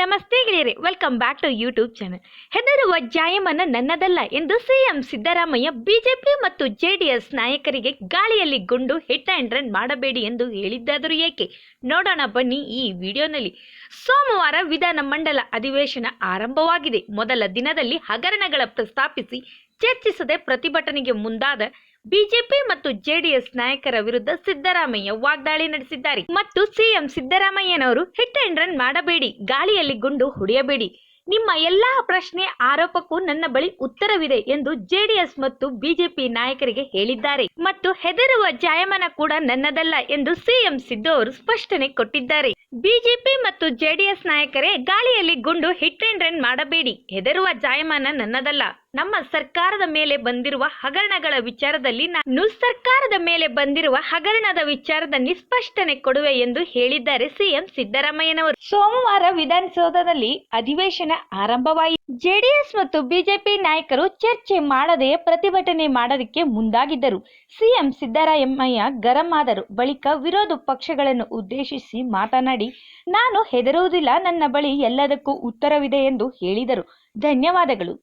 ನಮಸ್ತೆ ಗೆಳೆಯರೆ welcome back to YouTube channel ಹೆದರುವ ಜಾಯಮನ ನನ್ನದಲ್ಲ ಎಂದು ಸಿಎಂ ಸಿದ್ದರಾಮಯ್ಯ ಬಿಜೆಪಿ ಮತ್ತು ಜೆಡಿಎಸ್ ನಾಯಕರಿಗೆ ಗಾಳಿಯಲ್ಲಿ ಗುಂಡು ಹಿಟ್ ಆ್ಯಂಡ್ ರನ್ ಮಾಡಬೇಡಿ ಎಂದು ಹೇಳಿದ್ದಾದರೂ ಏಕೆ? ನೋಡೋಣ ಬನ್ನಿ ಈ ವಿಡಿಯೋನಲ್ಲಿ. ಸೋಮವಾರ ವಿಧಾನ ಮಂಡಲ ಅಧಿವೇಶನ ಆರಂಭವಾಗಿದೆ. ಮೊದಲ ದಿನದಲ್ಲಿ ಹಗರಣಗಳ ಪ್ರಸ್ತಾಪಿಸಿ ಚರ್ಚಿಸದೆ ಪ್ರತಿಭಟನೆಗೆ ಮುಂದಾದ ಬಿಜೆಪಿ ಮತ್ತು ಜೆಡಿಎಸ್ ನಾಯಕರ ವಿರುದ್ಧ ಸಿದ್ದರಾಮಯ್ಯ ವಾಗ್ದಾಳಿ ನಡೆಸಿದ್ದಾರೆ. ಮತ್ತು ಸಿಎಂ ಸಿದ್ದರಾಮಯ್ಯನವರು ಹಿಟ್ ಅಂಡ್ ರನ್ ಮಾಡಬೇಡಿ, ಗಾಳಿಯಲ್ಲಿ ಗುಂಡು ಹೊಡೆಯಬೇಡಿ. ನಿಮ್ಮ ಎಲ್ಲಾ ಪ್ರಶ್ನೆ ಆರೋಪಕ್ಕೂ ನನ್ನ ಬಳಿ ಉತ್ತರವಿದೆ ಎಂದು ಜೆಡಿಎಸ್ ಮತ್ತು ಬಿಜೆಪಿ ನಾಯಕರಿಗೆ ಹೇಳಿದ್ದಾರೆ. ಮತ್ತು ಹೆದರುವ ಜಾಯಮನ ಕೂಡ ನನ್ನದಲ್ಲ ಎಂದು ಸಿಎಂ ಸಿದ್ದು ಅವರು ಸ್ಪಷ್ಟನೆ ಕೊಟ್ಟಿದ್ದಾರೆ. ಬಿಜೆಪಿ ಮತ್ತು ಜೆಡಿಎಸ್ ನಾಯಕರೇ, ಗಾಳಿಯಲ್ಲಿ ಗುಂಡು ಹಿಟ್ ಅಂಡ್ ರನ್ ಮಾಡಬೇಡಿ, ಹೆದರುವ ಜಾಯಮಾನ ನನ್ನದಲ್ಲ. ನಮ್ಮ ಸರ್ಕಾರದ ಮೇಲೆ ಬಂದಿರುವ ಹಗರಣಗಳ ವಿಚಾರದಲ್ಲಿ ನಾನು ಸರ್ಕಾರದ ಮೇಲೆ ಬಂದಿರುವ ಹಗರಣದ ವಿಚಾರದ ನಿಸ್ಪಷ್ಟನೆ ಕೊಡುವೆ ಎಂದು ಹೇಳಿದ್ದಾರೆ ಸಿಎಂ ಸಿದ್ದರಾಮಯ್ಯನವರು. ಸೋಮವಾರ ವಿಧಾನಸೌಧದಲ್ಲಿ ಅಧಿವೇಶನ ಆರಂಭವಾಯಿತು ಜೆಡಿಎಸ್ ಮತ್ತು ಬಿಜೆಪಿ ನಾಯಕರು ಚರ್ಚೆ ಮಾಡದೆ ಪ್ರತಿಭಟನೆ ಮಾಡೋದಕ್ಕೆ ಮುಂದಾಗಿದ್ದರು. ಸಿಎಂ ಸಿದ್ದರಾಮಯ್ಯ ಗರಂ ಆದರು. ಬಳಿಕ ವಿರೋಧ ಪಕ್ಷಗಳನ್ನು ಉದ್ದೇಶಿಸಿ ಮಾತನಾಡಿ, ನಾನು ಹೆದರುವುದಿಲ್ಲ. ನನ್ನ ಬಳಿ ಎಲ್ಲದಕ್ಕೂ ಉತ್ತರವಿದೆ ಎಂದು ಹೇಳಿದರು. ಧನ್ಯವಾದಗಳು.